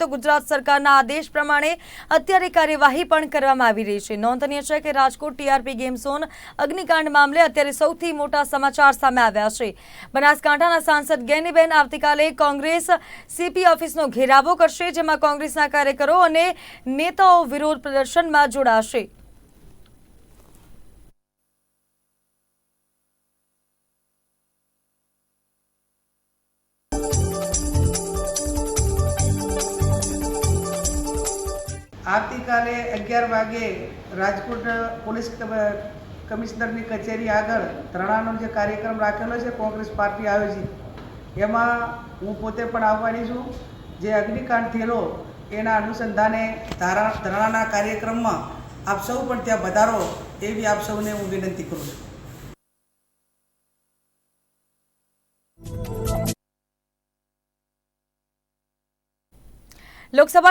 તો ગુજરાત સરકારના આદેશ પ્રમાણે અત્યારે કાર્યવાહી પણ કરવામાં આવી રહી છે. નોંધનીય છે કે રાજકોટ ટીઆરપી ગેમ ઝોન અગ્નિકાંડ મામલે અત્યારે સૌથી મોટા સમાચાર સામે આવ્યા છે. બનાસકાંઠાના સાંસદ ગેનીબેન આવતીકાલે કોંગ્રેસ સીપી ઓફિસનો ઘેરાવો કરશે, જેમાં કોંગ્રેસના કાર્યકરો અને નેતાઓ વિરોધ પ્રદર્શનમાં જોડાશે. આવતીકાલે અગિયાર વાગે રાજકોટ પોલીસ કમિશનરની કચેરી આગળ ધરણાનો જે કાર્યક્રમ રાખેલો છે, કોંગ્રેસ પાર્ટી આયોજિત. એમાં હું પોતે પણ આવવાની છું. જે અગ્નિકાંડ થયેલો, એના અનુસંધાને ધારા, ધરણાના કાર્યક્રમમાં આપ સૌ પણ ત્યાં વધારો એવી આપ સૌને હું વિનંતી કરું છું. લોકસભા